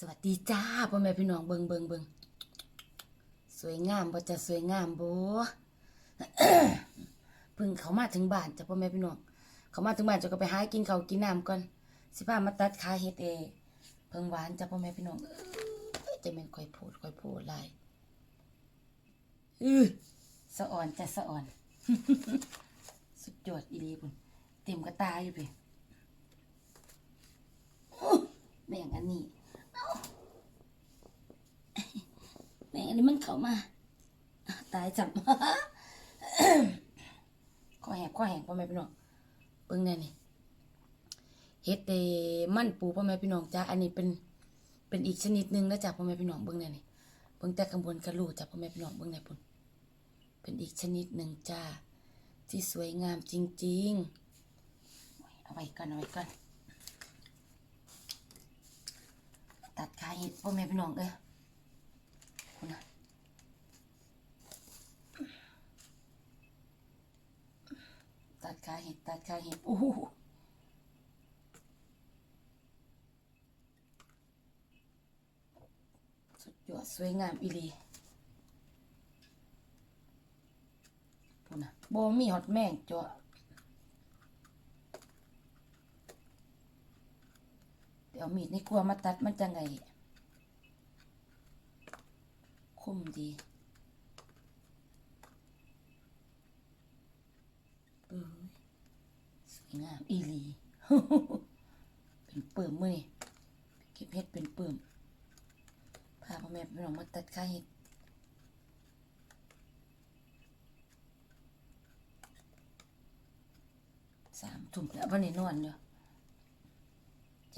สวัสดีจ้าพ่อแม่พี่น้องเบิงเบิงเบิงสวยงามบ่จะสวยงามบ่พิ่งเขามาถึงบ้านจ้ะพ่อแม่พี่น้องเขามาถึงบ้านจะก็ไปหากินเขากินน้ำก่อนสิพามาตัดขาเฮ็ดเองเพิ่งหวานจ้ะพ่อแม่พี่น้องจะแม่นค่อยพูดค่อยพูดลายอื้อสะอ่อนจ้ะสะอ่อน สุดยอดอีลีพุ่นเต็มกระตาอยู่เพ่แม่งอันนี้ แม่งอันนี้มันเข้ามา ตายจับคอแหบคอแหงพ่อแม่พี่น้องเบิ่งแน่นี่เฮ็ดเดมันปูพ่อแม่พี่น้องจ้าอันนี้เป็นเป็นอีกชนิดหนึ่งนะจ๊ะพ่อแม่พี่น้องเบิ่งแน่นี่เบิ่งแต่ข้างบนกระลูจ้ะพ่อแม่พี่น้องเบิ่งแน่พุ่นเป็นอีกชนิดหนึ่งจ้าที่สวยงามจริง ๆ เอาไว้ก่อนเอาไว้ก่อน ตัดขาเห็ดพ่อแม่พี่น้องเด้อคุณนะตัดขาเห็ดตัดขาเห็ดโอ้โหสุดยอดสวยงามอีลีพูนะโบมีฮอตแม่งจ้ะ ดี๋ยวมีดในครัวมาตัดมันจะไงคมดีเออสวยงามอีหลี เป็นเปิ่มมือนี่เก็บเห็ดเป็นเปิ่มพาพ่อแม่พี่น้องมาตัดข้าเห็ดสามถุ่มแล้ววันนี้นอนอยู่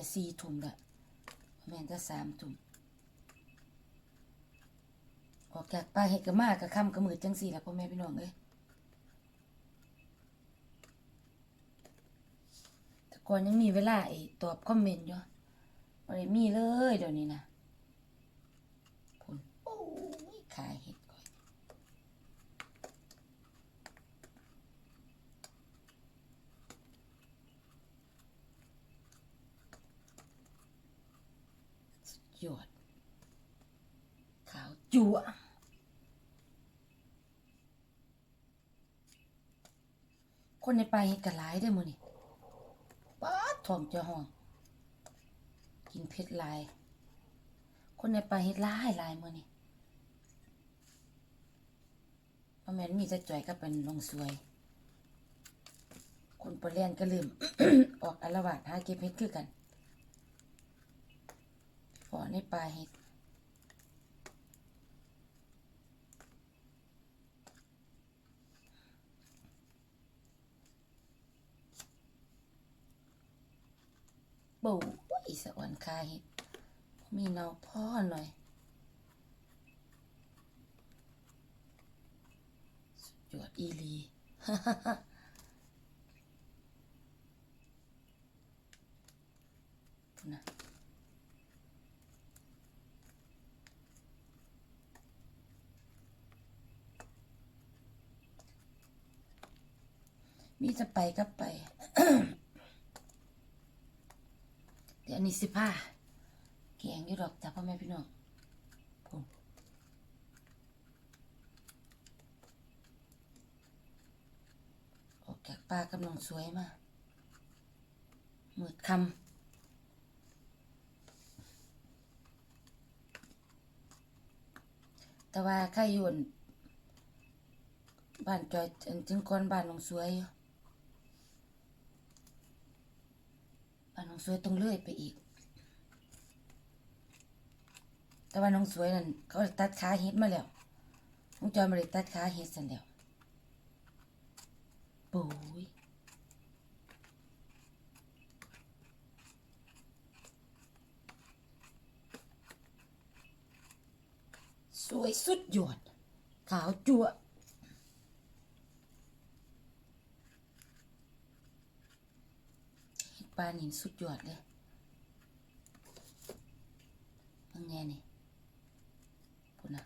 จะสี่ถุ่มละพ่อแม่นจะสามถุ่มออกจากป่าเห็ดกระมากกระค่ำกระมือจังสี่ละพ่อแม่พี่น้องเอ้ยแต่ก่อนยังมีเวลาไอ้ตอบคอมเมนต์อยู่บ่ได้มีเลยเดี๋ยวนี้นะพุ่นโอ้ยขายเห็ดก่อนสุดยอด ขาว จั่วคนในป่าเห็ดกระหลายได้มือนี่ป้าดถ่อมจะห้อง กินเผ็ดลาย คนในป่าเห็ดลายลายมือนี่พ่อแม่นมีแต่จ่อยก็เป็นลงสวย คนปเรียนก็ลืม ออกอารวาสหาเก็บเห็ดคือกันพอในป่าเห็ด ปูอีสะอ่อนคายมีเนาพ่อหน่อย สุดยอดอีลีพูดนะมีจะไปก็ไป อันนี้สิผ้าแกงอยู่ดอกจ้ะพ่อแม่พี่น้องผมออกจากป่ากำลังสวยมากมืดคำแต่ว่าข้าอยู่นบ้านจอยจึงก่อนบ้านน้องสวยอยู่ บ้านน้อง สวยต้องเลื่อยไปอีก แต่ว่าน้องสวยนั่นเขาตัดขาเฮ็ดมาแล้วน้องจอยมาเลยตัดขาเฮ็ดสันแล้วปุ้ยสวยสุดยอดขาวจั่ว ปลาหนินสุดยอดเลยเพิ่งแน่นี่พูดนะ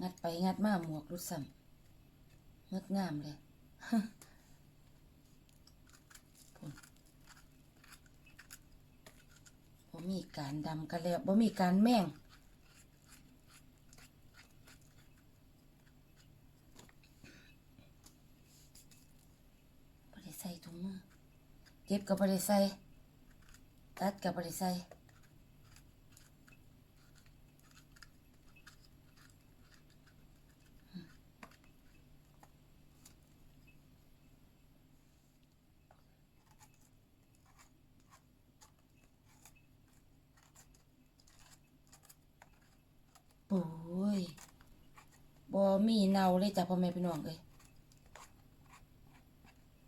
งัดไปงัดมาหมวกรุดซ้ำงดงามเลยพูดผมมีการดำกันแล้วบ่มีการแม่งบ่ได้ใส่ถุงมือเก็บก็บ่ได้ใส่ตัดก็บ่ได้ใส่โอ้ยบ่มีเนาเลยจ้ะพ่อแม่พี่น้องเอ้ย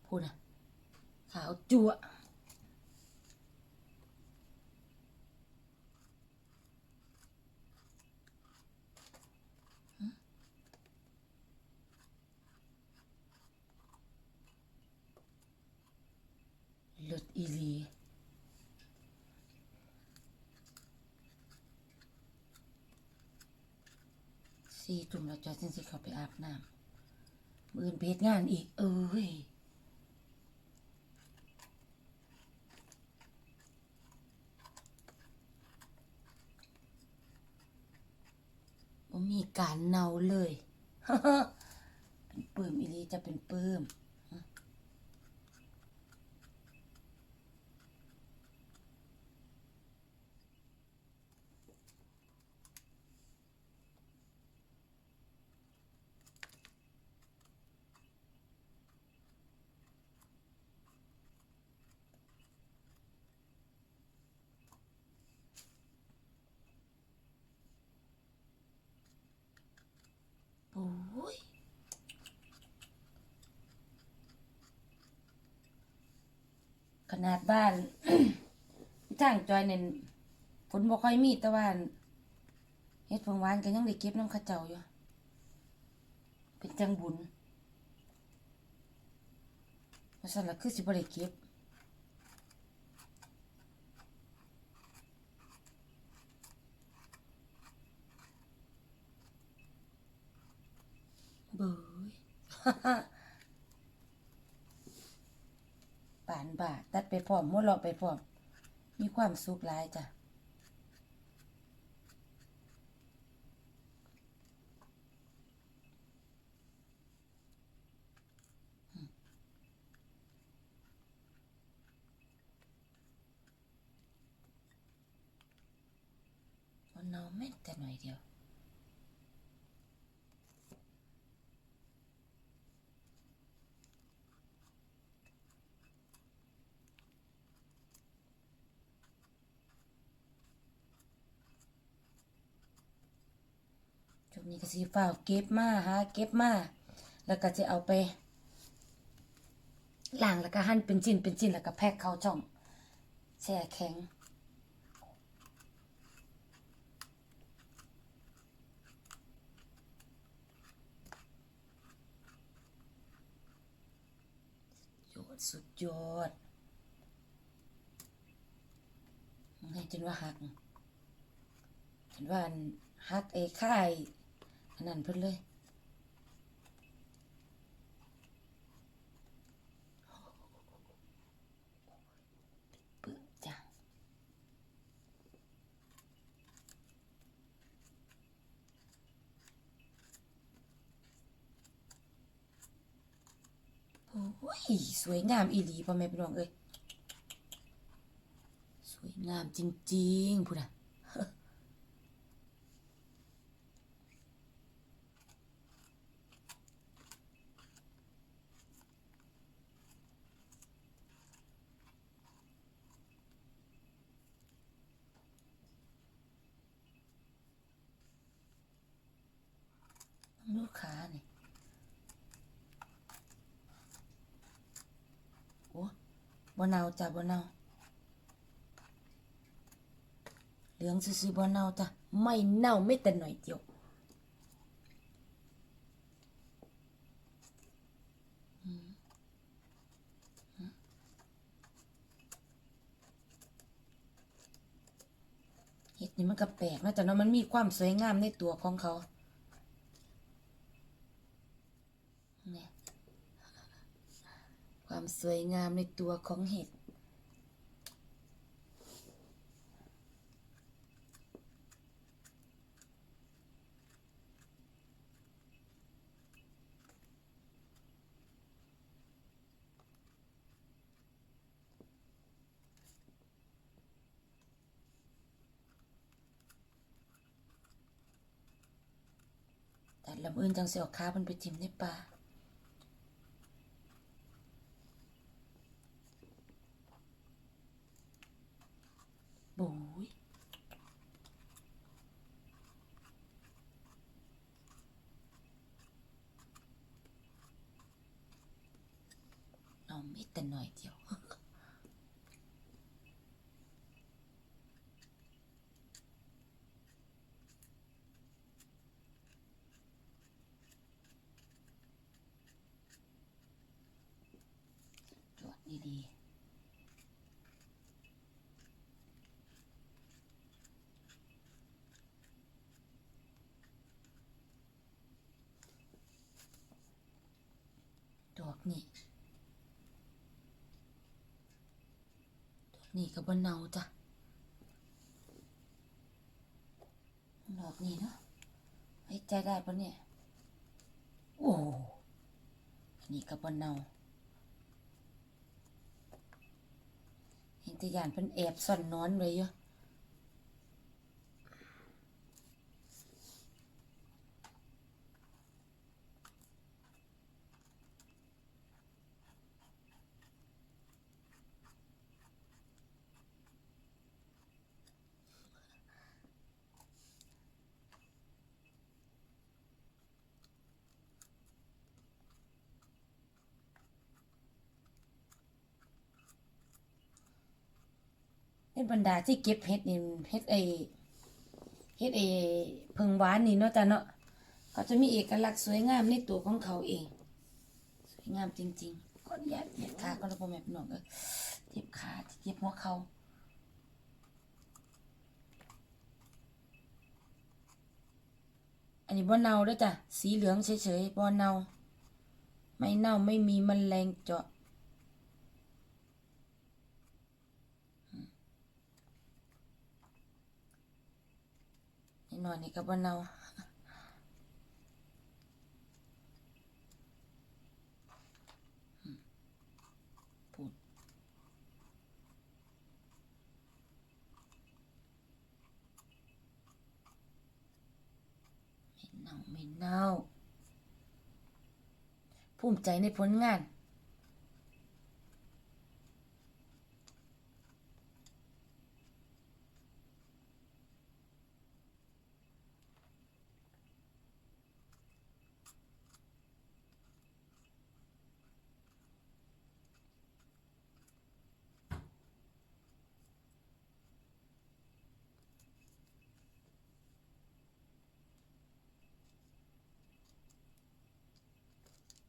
พูดนะ ขาวจั่วลิศอีลีสี่ทุ่มแล้วจอยจึงสิเขาไปอาบน้ำมือนเฮ็ดงานอีก เอ้ยบ่มี การเนาเลยเป็นปื้มอีลีจะเป็นปื้ม โอ้ ยขนาดบ้านทางจอยเนี่ยฝนบ่ค่อยมีแต่ว่าเฮ็ดผงหวานก็ยังได้เก็บน้ำข้าเจ้าอยู่ เป็นจังบุญว่าซั่นละคือสิบ่ได้เก็บ เบยป่านบาตัดไปพร้อมหัวเราไปพร้อม มีความสุขหลายจ้ะมันเนาแม่แต่หน่อยเดียว นี้ก็สิฝ้าเก็บมาหาเก็บมาแล้วก็จะเอาไปล้างแล้วก็หั่นเป็นชิ้นเป็นชิ้นแล้วก็แพ็คเข้าช่องแช่แข็งยอดสุดยอดให้จนว่าหักจนว่าหักไอ้ค่าย นนั้นเพิ่นเลยปึกจังโอ้ยสวยงามอีหลีพ่อแม่พี่น้องเอ้ย สวยงามจริงๆพูดนะ ลูกค้านี่โอ้ บ่เนาจ้ะบ่เนาเหลืองซื่อๆบ่เนาจ้ะไม่เน่าไม่แต่หน่อยเดียวเห็ดนี่มันก็แปลกนะแต่เนาะมันมีความสวยงามในตัวของเขา ความสวยงามในตัวของเห็ด แต่ลำอื่นจังเสียวค้ามันไปจิ้มในปลา อกนี่ดอกนี่ก็บ่เนาจ้ะดอกนี่เนาะไว้ใจได้ปะเนี่ยโอ้นนี้ก็บ่เนาเห็นแตยานเพิ่นแอบซ่อนนอนไว้อะ ยู่ในบรรดาที่เก็บเฮ็ดนี่เฮ็ดไอเฮ็ดไอเพิงหวานนี่เนาะจ้ะเนาะเขาจะมีเอกลักษณ์สวยงามในตัวของเขาเอง สวยงามจริงๆขออนุญาตเหยียดขาก็แล้วพ่อแม่พี่น้องก็เจ็บขาเจ็บหัวเขาอันนี้บ่เน่าด้อจ้ะ สีเหลืองเฉยๆบ่เน่า ไม่เน่าไม่มีมแมลงเจาะ หน่อยนี่ก็บ่เน่าพูดไม่เน่าไม่เน่าภูมิใจในผลงาน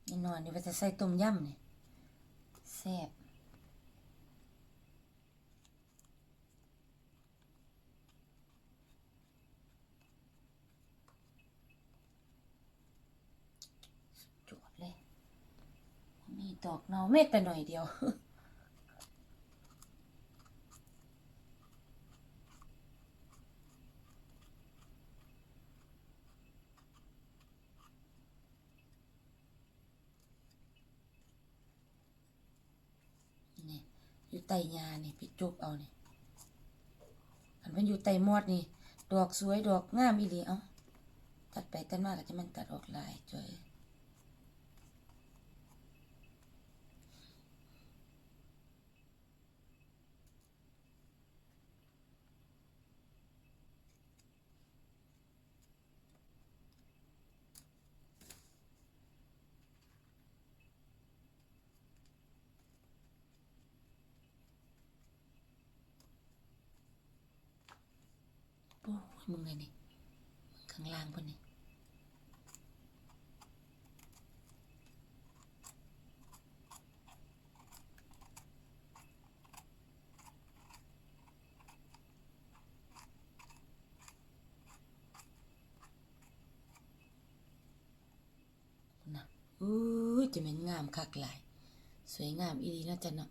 นี่นอนนี่ว่าจะใส่ต้มยำนี่แซ่บจวดยอดเลย มีดอกเนาเม็ดแต่หน่อยเดียว นี่ อยู่ใต้ยานี่พี่จุกเอานี่อันมันอยู่ใต้มอดนี่ ดอกสวยดอกงามอีหลีเอ้าตัดไปตัดมาก็จะมันตัดออกลายจ้อยโอ้ย มึงไงนี่ข้างล่างพนนี่นะอู้จะเป็นงามคักหลาย สวยงามอีหลีนะจ๊ะเนาะ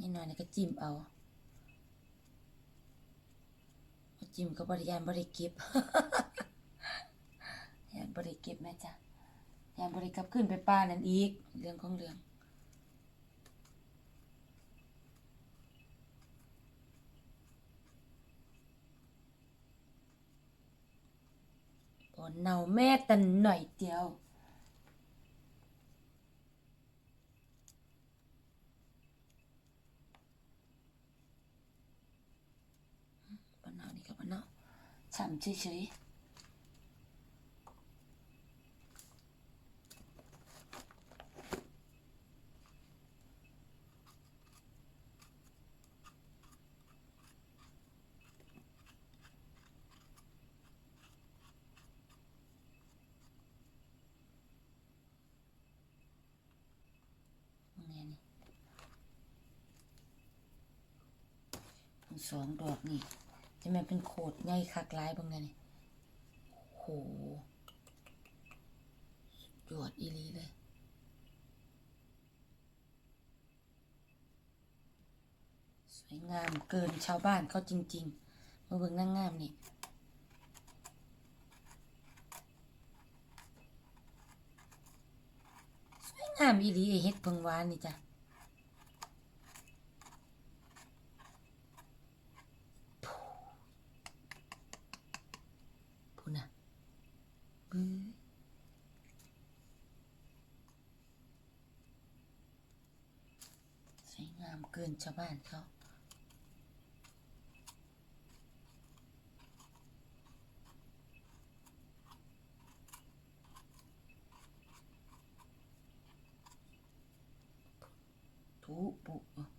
นี่หน่อยนี่ก็จิ้มเอาจิ้มก็บริยานบริก็บยานบริก็บแม่จ้ะยานบริกับขึ้นไปป้านั่นอีก เรื่องของเรื่องบอนเนาแม่แต่หน่อยเดียว 33 xuống được nhỉ จะแม่นเป็นโขดใหญ่คักหลายบางไงนี่โหสุดยอดอีลีเลย สวยงามเกินชาวบ้านเขาจริง ๆ มาเบิ่งนางงามนี่สวยงามอีหลีไอ้เฮ็ดเพิงวานนี่จ้ะ พูดนะบื้อสวย งามเกินชาวบ้านเขา ทุปุเ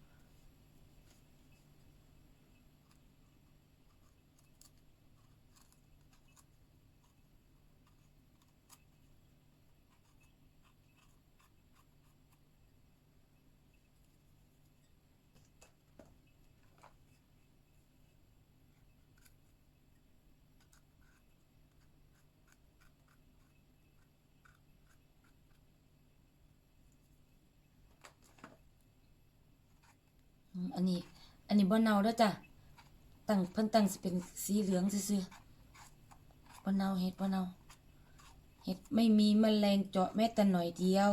อันนี้ อันนี้บ่เนาด้วยจ้ะตั้งเพิ่นตั้งสิเป็นสีเหลืองซื่อๆบ่เนาเฮ็ดบ่เนาเฮ็ดไม่มีแมลงเจาะแม้แต่หน่อยเดียว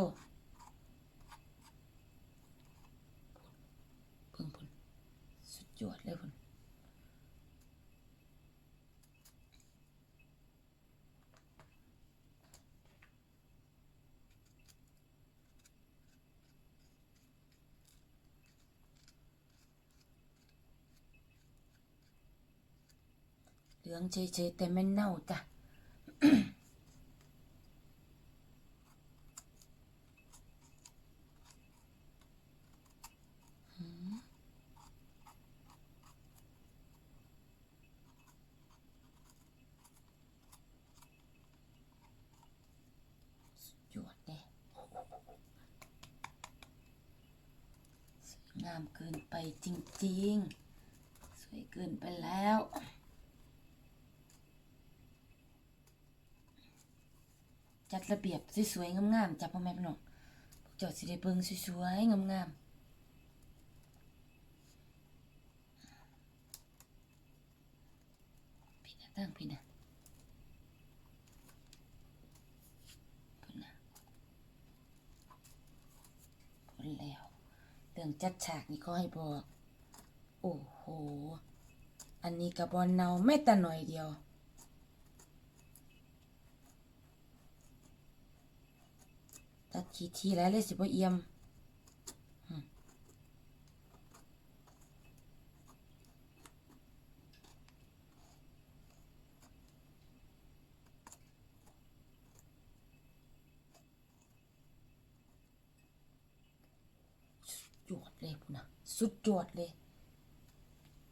เพิ่งพุ่นสุดยอดเลยพุ่น ลืองเฉยๆแต่ไม่เน่าจ้ะจวดเลยสวยงามเกินไปจริงๆ สวยเกินไปแล้ว จัดระเบียบสวยๆงามๆจับพ่อแม่พี่น้องพวกเจ้าสิได้เบิ่งสวยๆงามๆพี่นะตั้งพี่นะพุ่นนะพุ่นแล้วเรื่องจัดฉากนี่ก็ให้บอก โอ้โห อันนี้กับบอลเนาแม่แต่หน่อยเดียว ตัดทีทีแล้วเลยสิบ่เอี่ยมอืมสุดยอดเลยพุ่นนะสุดยอดเลย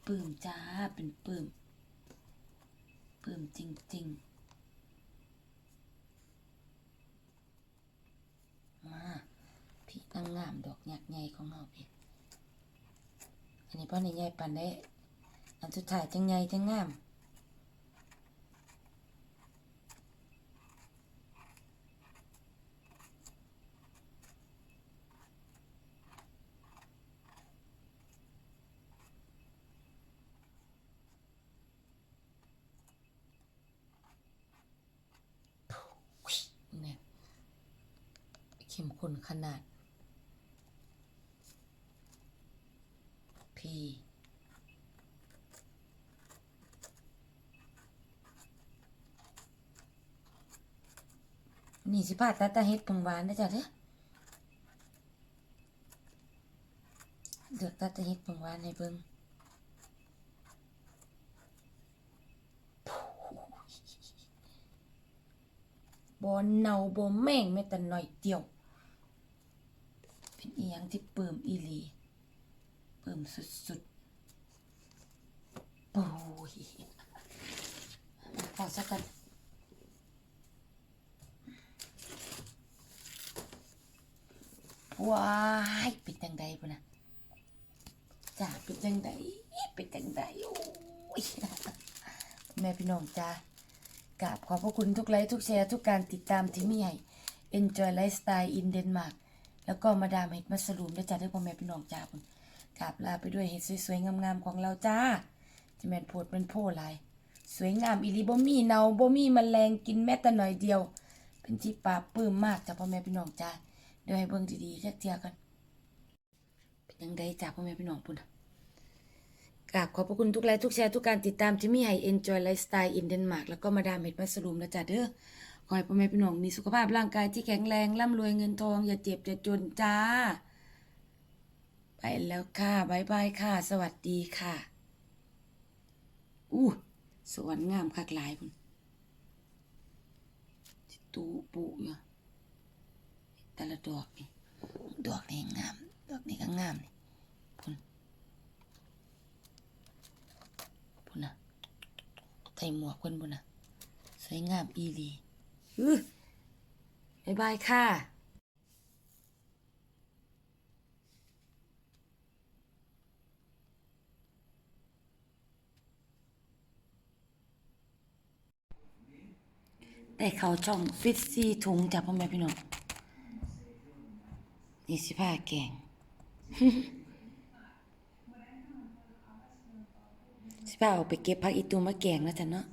ปลื้มจ้าเป็นปลื้มปลื้มจริง ๆ มา พี่นางงามดอกหยักใหญ่ของเราพี่อันนี้พ่อในใหญ่ปันได้ อันสุดท้ายจังใหญ่จังงาม ส ผล ขนาด P นี่สิพาตาตาเฮ็ดผงหวานนะจ๊ะเด้อเลือกตาตาเฮ็ดผงหวานให้เบิ่งบ่เนาบ่แม่งแม้แต่หน้อยเดียว อีหยังที่เปิ่มอีหลี เปิ่มสุดๆโอ้ยพอสักกันว้ายเป็นจังใดปุ่นนะจ้าเป็นจังใดเป็นจังใดโอ้ยแม่พี่น้องจ้ากราบขอบพระคุณทุกไลค์ทุกแชร์ทุกการติดตามที่มีให้ Enjoy Lifestyle in Denmark แล้วก็มาดามเห็ดมัสลูมด้จ้าด้วยพ่อแม่พี่น้องจ้าปุ่นกราบลาไปด้วยเห็ดสวยๆงามๆของเราจ้าจะแม่นโพดเป็นโพลายสวยงามอีหลีบ่มีเนาบ่มีแมลงกินแม้แต่หน่อยเดียว เป็นที่ปลาบปลื้มมากจ้าพ่อแม่พี่น้องจ้าเดี๋ยวให้เบิ่งดีๆแค่เทียกันเป็นยังไงจ้าพ่อแม่พี่น้องปุ่นกราบขอบพระคุณทุกไลค์ทุกแชร์ทุกการติดตามที่มีให้ Enjoy Lifestyle in Denmark แล้วก็มาดามเม็ดมัสลูมนะจ๊ะเด้อ ขอให้พ่อแม่พี่น้องมีสุขภาพร่างกายที่แข็งแรงร่ำรวยเงินทอง อย่าเจ็บอย่าจนจ้า ไปแล้วค่ะบายบายค่ะ สวัสดีค่ะ อู้สวนงามคักหลายพุ่นตูปูอยู่แต่ละดอกนี่ดอกนี่งาม ดอกนี่ก็งามนี่พุ่นพุ่นนะใส่หมวกคนพุ่นนะสวยงามอีหลี บายบายค่ะแต่เขาช่องฟิตซี่ถุงจากพ่อแม่พี่น้องนี่สิผ้าแกงสิผ้าเอาไปเก็บผักอีตูมาแกงแล้วจ้ะเนาะ